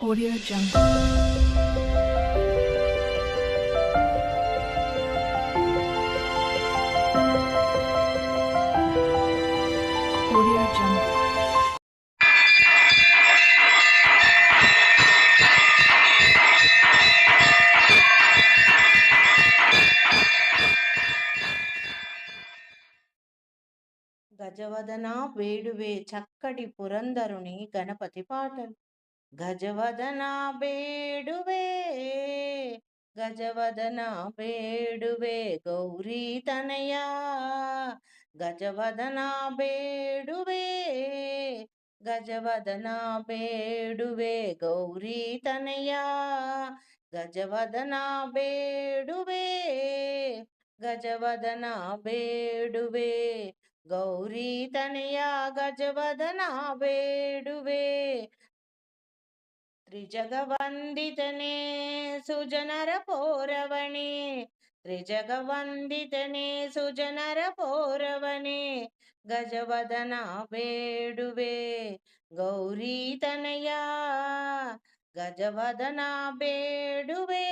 Audio Jungle. Audio Jungle. గజవదన వేడువే చక్కటి పురందరుని గణపతి పాటలు గజవదన వేడువే గజవదన వేడువే గౌరీ తనయా గజవదన వేడువే గజవదన వేడువే గౌరీ తనయా గజవదన వేడువే గజవదన వేడువే గౌరీ తనయా గజవదన వేడువే త్రిజగవందితనే సుజనర పౌరవణి త్రిజగవందితనే సుజనర పౌరవణి గజవదన వేడువే గౌరీ తనయా గజవదన వేడువే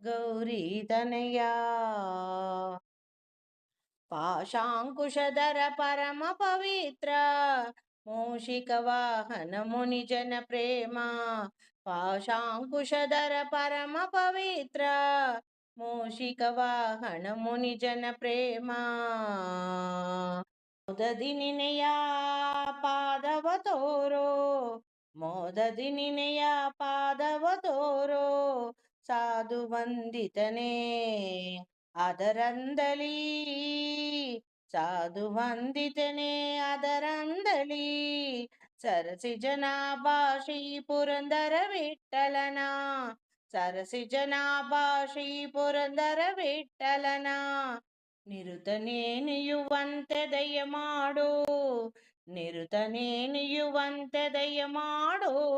గౌరీ తనయా పాశాంకుశధర పరమ పవిత్ర మూషిక వాహన ముని జన ప్రేమ పాశాంకుశధర పరమ పవిత్ర మూషిక వాహన ముని జన ప్రేమ మోదది నినయా పాదవ తోరో మోదది నినయా పాదవ తోరో సాధು ವಂದಿತನೇ ಅದರಂದಲಿ ಸಾಧು ವಂದಿತನೆ ಅದರಂದಲಿ. ಸರಸಿ ಜನಾಭಾಷಿ ಪುರಂದರ ವಿಠಲನ ಸರಸಿ ಜನಾಭಾಷಿ ಪುರಂದರ ವಿಠಲನ ನಿರುತನೇನಿಯುವಂತೆ ದಯ ಮಾಡು. ನಿರುತನೇನಿಯುವಂತೆ ದಯ ಮಾಡು.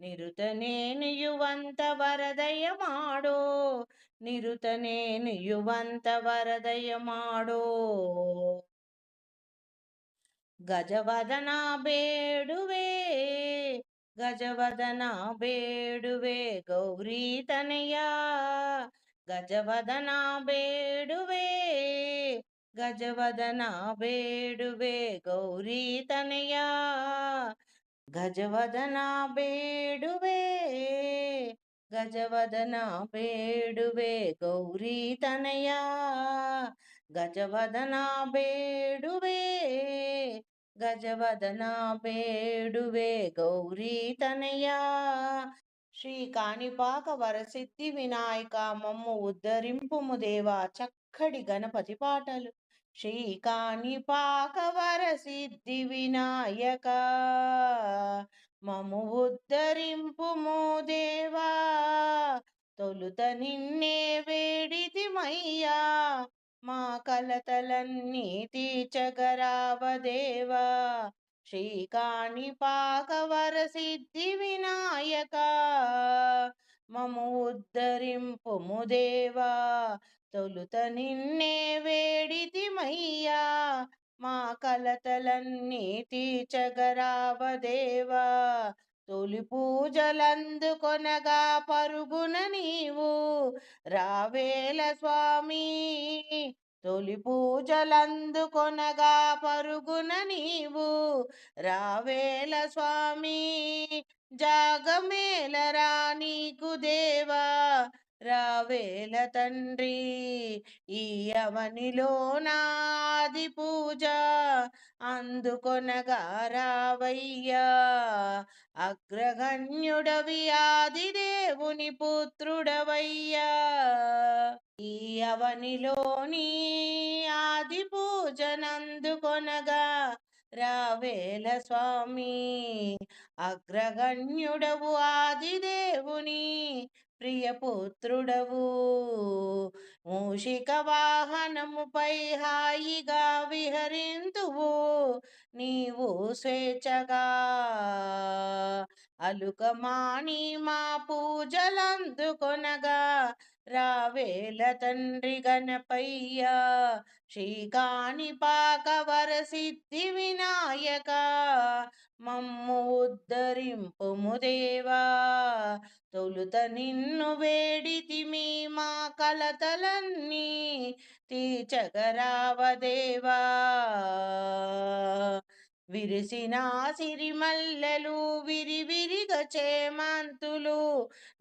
ನಿರುತನೇನಿಯುವಂತ ವರದಯ ಮಾಡೋ ನಿರುತನೇನೆಯುವಂತ ವರದಯ ಮಾಡೋ. ಗಜವದನ ಬೇಡುವೆ ಗಜವದನ ಬೇಡುವೆ ಗೌರಿ ತನೆಯ. ಗಜವದನ ಬೇಡುವೆ ಗಜವದನ ಬೇಡುವೆ ಗೌರಿ ತನಯ. గజవదనా బేడువే గజవదనా బేడువే గౌరీ తనయా. గజవదనా బేడువే గజవదనా బేడువే గౌరీ తనయా. శ్రీ కాణిపాక వరసిద్ధి వినాయక మమ్ము ఉద్ధరింపుము దేవా చక్కడి గణపతి పాటలు. శ్రీ కాణిపాక వరసిద్ధి వినాయక. మము ఉద్ధరింపుము దేవా. తొలుత నిన్నే వేడితిమయ్యా మా కలతలన్నీ తీర్చగరావదేవా శ్రీ కాణిపాక వరసిద్ధి వినాయక. మము ఉద్ధరింపుము దేవా. తొలుత నిన్నే వేడితిమయ్యా మా కలతలన్నీ తీర్చగరావదేవా. తొలి పూజలందుకొనగా పరుగున నీవు రావేల స్వామి. తొలి పూజలందుకొనగా పరుగున నీవు రావేల స్వామి. జాగమేలరా నీకు దేవా రావేల తండ్రి ఈ అవనిలో నాది పూజ. అందుకొనగా రావయ్యా అగ్రగణ్యుడవి ఆది దేవుని పుత్రుడవయ్యా. ఈ అవనిలోని ఆది పూజనందుకొనగా రావేల స్వామి అగ్రగణ్యుడవు ఆది దేవుని ప్రియపుత్రుడవు మూషిక వాహనముపై హాయిగా విహరింతువు నీవు స్వేచ్ఛగా అలుకమాని మా పూజలందుకొనగా రావేల తండ్రి గణపయ్య శ్రీకాణిపాక వరసిద్ధి వినాయక మమ్ము ఉద్ధరింపుము దేవా తొలుత నిన్ను వేడితిమి మా కలతలన్నీ తీచగరావదేవా విరిసిన సిరిమల్లెలు విరివిరిగ చేమంతులు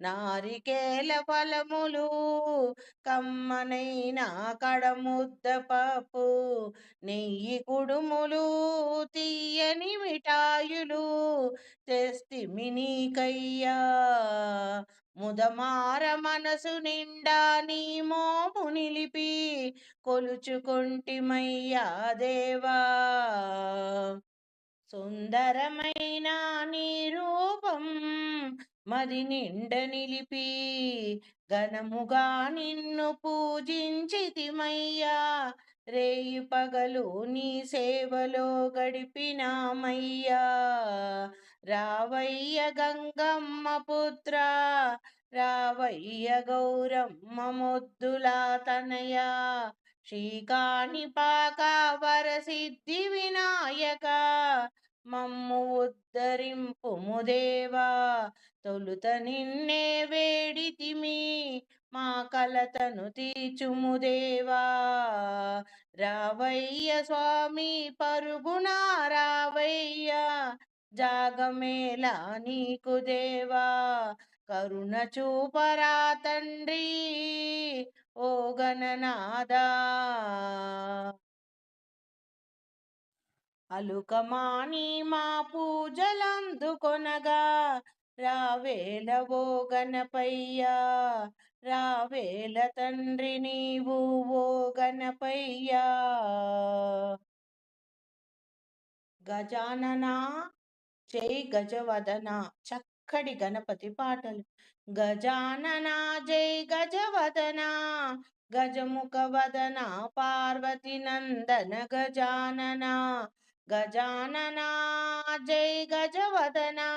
నారికేల ఫలములు కమ్మనైన కడముద్ద పప్పు నెయ్యి కుడుములు తీయని మిఠాయులు తెస్తిమి నీకయ్యా ముదమార మనసు నిండా నీ మోము నిలిపి కొలుచుకుంటిమయ్యా దేవా. సుందరమైన నీ రూపం మది నిండ నిలిపి ఘనముగా నిన్ను పూజించితిమయ్యా. రేయి పగలు నీ సేవలో గడిపినామయ్యా. రావయ్య గంగమ్మ పుత్ర రావయ్య గౌరమ్మ మొద్దులా తనయా. శ్రీకాణిపాక వరసిద్ధి వినాయక. మమ్ము ఉద్ధరింపుము దేవా. తొలుత నిన్నే వేడితిమి మా కలతను తీర్చుము దేవా. రావయ్య స్వామి పరుగున రావయ్య. జాగమేలా నీకు దేవా. కరుణ చూపరా తండ్రి. ఓ గణనాదా అలుకమాని మా పూజలందుకొనగా రావేలవో గణపయ్యా! రావేల తండ్రి నీవు ఓ గణపయ్యా! గజానన! జై గజవదన! చక్కటి గణపతి పాటలు. గజాననా జై గజవదనా గజముఖ వదనా పార్వతి నందన గజాననా గజాననా జై గజవదనా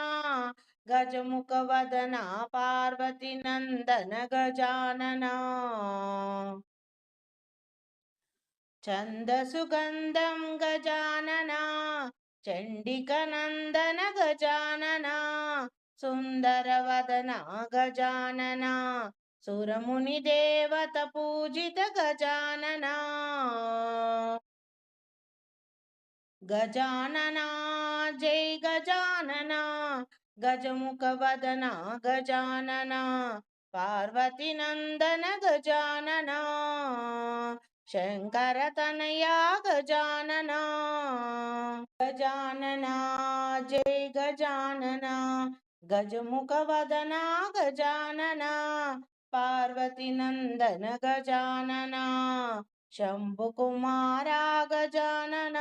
గజముఖ వదనా పార్వతి నందన గజానన. చందసుగంధం చండిక నందన గజాననా సుందరవదన గజానన సురముని దేవత పూజిత గజానన. గజానన జై గజానన గజముఖ వదన గజానన పార్వతి నందన గజానన శంకర తనయా గజానన. గజానన జై గజానన గజముఖ వదన గజానన పార్వతి నందన గజానన. శంభు కుమారా గజానన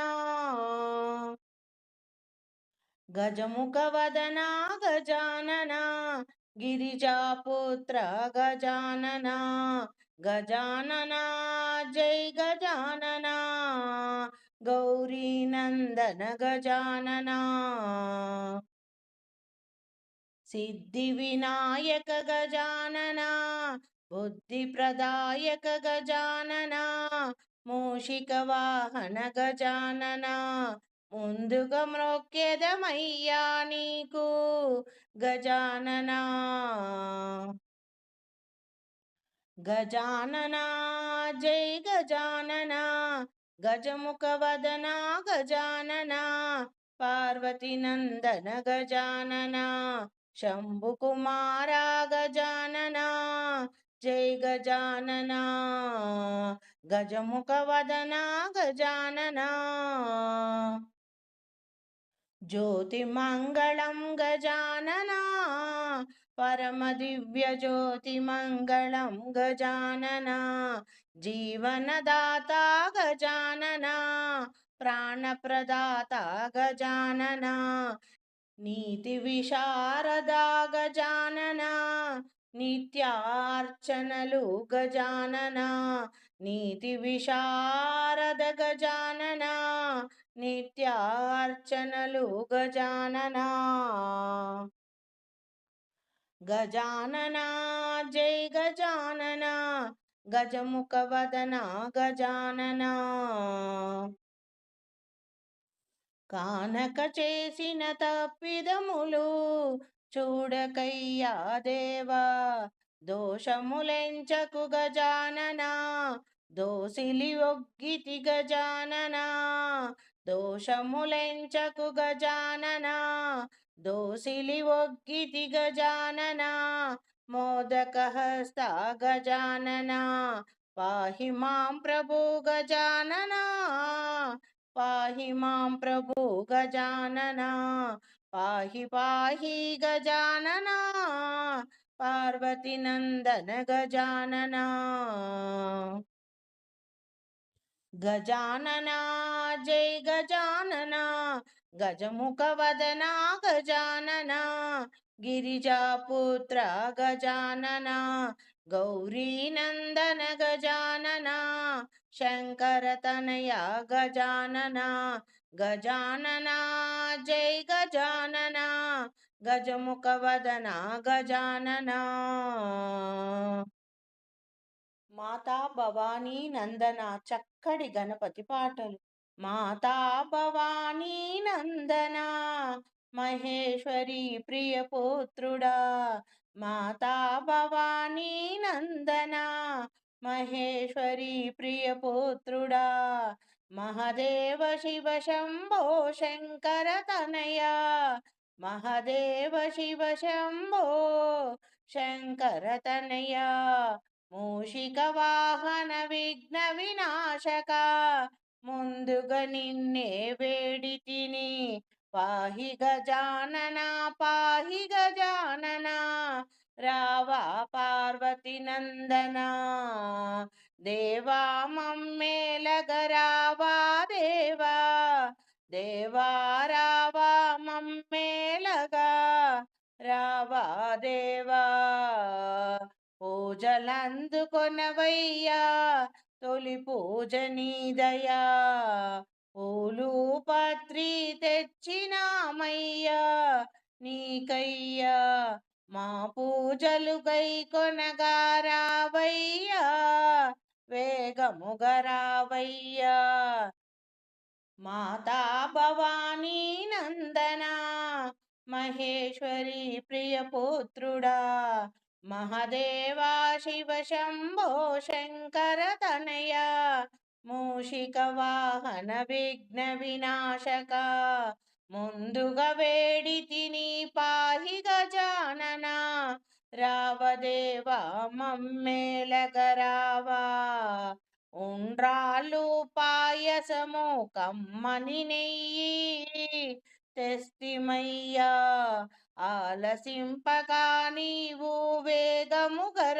గజముఖ వదన గజానన గిరిజాపుత్ర గజానన గజానన. సిద్ధి వినాయక గజాననా బుద్ధి ప్రదాయక గజాననా మూషిక వాహన గజాననా ముందుగా మ్రొక్కెదమయ్యా నీకు గజాననా. గజాననా జై గజాననా గజముఖ వదనా గజాననా పార్వతి నందన గజాననా శంభు కుమారా గజానన జై గజానన. గజముఖ వదన గజానన. జ్యోతిమంగళం గజానన పరమ దివ్య జ్యోతిమంగళం గజానన. నీతి విశారదా గజానన నిత్యార్చనలు గజానన నీతి విశారద గజానన నిత్యార్చనలు గజానన. గజానన జై గజానన గజముఖ వదన గజానన. కానక చేసిన తప్పిదములు చూడకయ్యా దేవా దోషములెంచకు గజాననా దోసిలి ఒగ్గితి గజాననా దోషములెంచకు గజాననా దోసిలి ఒగ్గితి గజాననా మోదక హస్త పాహి మాం ప్రభు గజాననా పాహి మాం ప్రభు గజానన పాహి పాహి గజానన పార్వతి నందన గజానన. గజాననా జై గజాననా గజముఖ వదనా గజాననా గిరిజాపుత్ర గజాననా గౌరీ నందన గజాననా శంకరతనయ గజాననా గజాననా జై గజాననా గజముఖ వదన మాతా భవానీ నందన చక్కడి గణపతి పాటలు. మాతా భవానీ నందన మహేశ్వరి ప్రియపుత్రుడా మాతా భవానీ నందన మహేశ్వరి ప్రియపుత్రుడా మహదేవ శివ శంభో శంకర తనయ మహదేవ శివ శంభో శంకర తనయ మూషిక వాహన విఘ్న వినాశక ముందుగా నిన్నే వేడి తిని పాహి గజానన పాహి గజానన రావా పార్వతి నందన దేవా మమ్మేలగరావా దేవా దేవా రావా మమ్మేలగా రావా దేవా. పూజలందుకొనవయ్యా తొలి పూజ నీదయా పూలు పత్రి తెచ్చినామయ్యా నీకయ్యా మా పూజలు గై కొనగారావయ్యా వేగముగరావయ్యా మాతా భవానీ నందనా మహేశ్వరి ప్రియపుత్రుడా మహదేవా శివ శంభో శంకర తనయ మూషిక వాహన విఘ్న వినాశక. ముందుగా వేడి తిని పాహి గజానన. రావదేవా మమ్మేలగరావా ఉండ్రాలు పాయసము కమ్మని నెయ్యి. తెస్తిమయ్యా ఆలసింపగా నీవు వేగముగరావయ్యా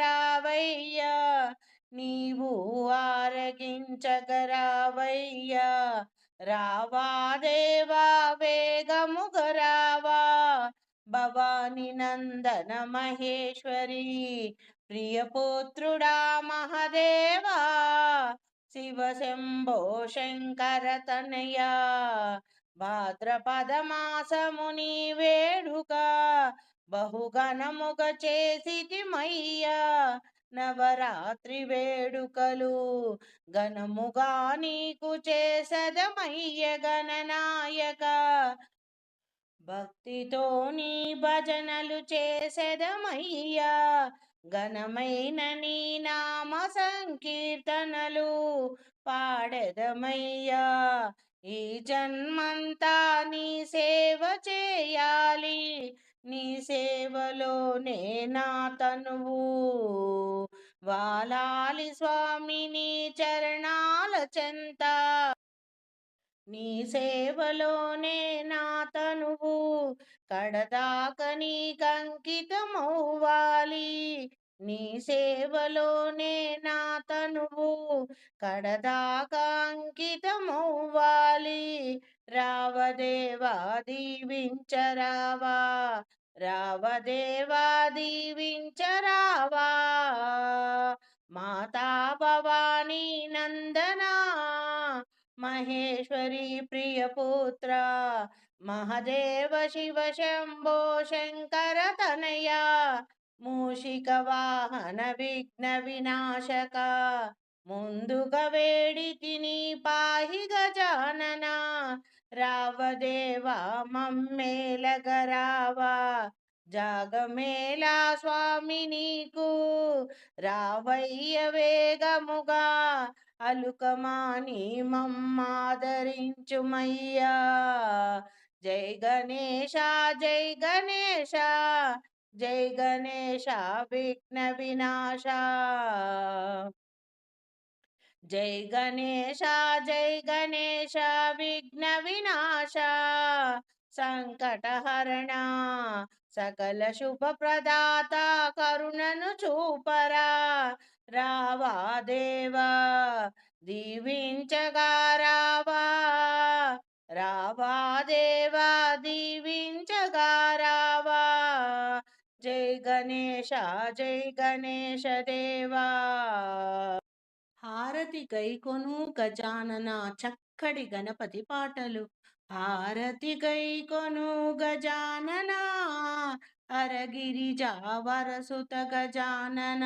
నీవు ఆరగించగరావయ్యా రావా దేవా వేగముగరావా భవాని నందన మహేశ్వరి ప్రియపుత్రుడా మహదేవా. శివ శంభో శంకర తనయా. భాద్రపద మాసముని వేడుక బహుఘనముగ చేసిటిమయ్యా నవరాత్రి వేడుకలు ఘనముగా నీకు చేసదమయ్య గణనాయక భక్తితో నీ భజనలు చేసెదమయ్యా. ఘనమైన నీ నామ సంకీర్తనలు పాడెదమయ్యా. ఈ జన్మంతా నీ సేవ చేయాలి. నీ సేవలోనే నా తనువు వాలాలి స్వామి నీ చరణాల చెంత. నీ సేవలోనే నా తనువు కడదాక నీకంకితమవ్వాలి నీ సేవలోనే నా తనువు కడదాక అంకితమవ్వాలి. రావదేవా దీవించరావా రావదేవా దీవించరావా మాతా భవానీ నందనా మహేశ్వరి ప్రియపుత్ర మహదేవ శివ శంభో శంకర తనయ మూషిక వాహన విఘ్న వినాశక ముందుగా వేడి తిని పాహి గజాననా రావదేవా మమ్మేలగరావా జాగమేలా స్వామి నీకు. రావయ్య వేగముగా అలుకమాని మమ్మాదరించుమయ్యా. జై గణేశ జై గణేశ జై గణేశ విఘ్న వినాశ. జై గణేశ జై గణేశ విఘ్న వినాశ సంకటహరణ సకల శుభ ప్రదాత కరుణను చూపరా రావా దేవా దీవించగా రావా రావా దేవా దీవించగా రావా జై గణేశ జై గణేశ దేవా. హారతి గైకొను గజానన చక్కడి గణపతి పాటలు. హారతి గైకొను గజానన అరగిరి జావరసుత గజానన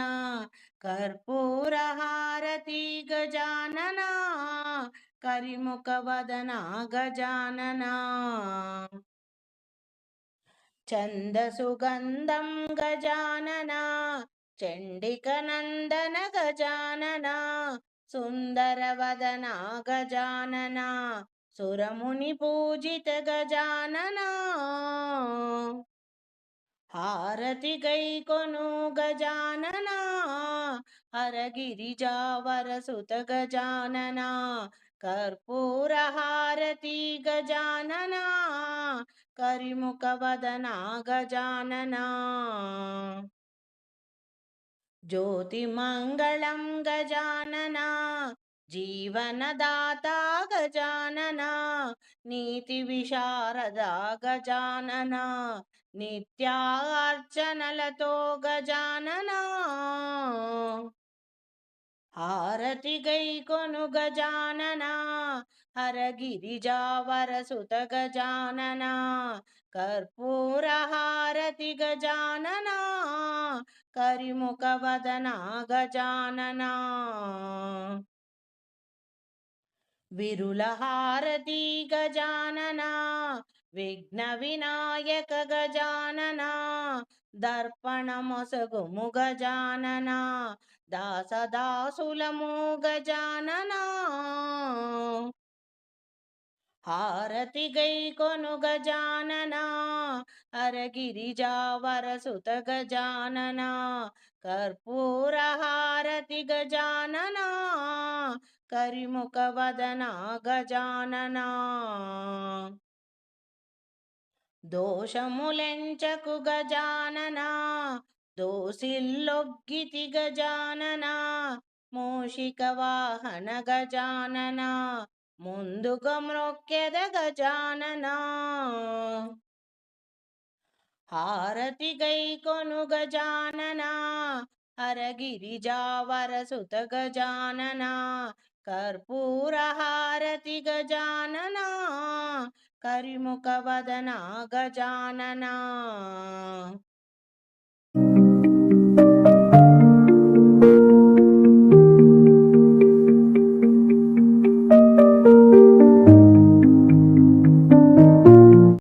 కర్పూర హారతి గజానన కరిముఖ వదన గజానన. చందసుగంధం గజానన చండికనందన గజానన సుందరవదన గజానన సురముని పూజిత గజానన. హారతి గైకొను గజానన హరగిరిజావరసుత గజానన కర్పూర హారతి గజానన కరిముఖ వదనా గజానన. జ్యోతిమంగళం గజానన జీవనదాత గజానన నీతి విశారద గజానన నిత్యార్చనలతో గజానన. హారతి గైకొను గజానన హరగిరిజావరసుత గజానన కర్పూర హారతి గజానన కరిముఖవదనా గజాననా విరులహారతి గజాననా విఘ్న వినాయక గజాననా దర్పణమొసగుము గజాననా దాసదాసులము గజాననా హారతి గైకొను గజానన అరగిరిజావరసుత గజాననా కర్పూర హారతి గజాననా కరిముఖ వదన గజాననా. దోషములెంచకు గజాననా దోసిల్లొగ్గితి గజాననా మూషిక వాహన గజాననా. ముందుగా మ్రొక్కెద గజాననా? హారతి గై గైకొను గజానన? హరగిరిజావరసుత గజాననా? కర్పూర హారతి గజాననా? కరిముఖ వదనా గజాననా?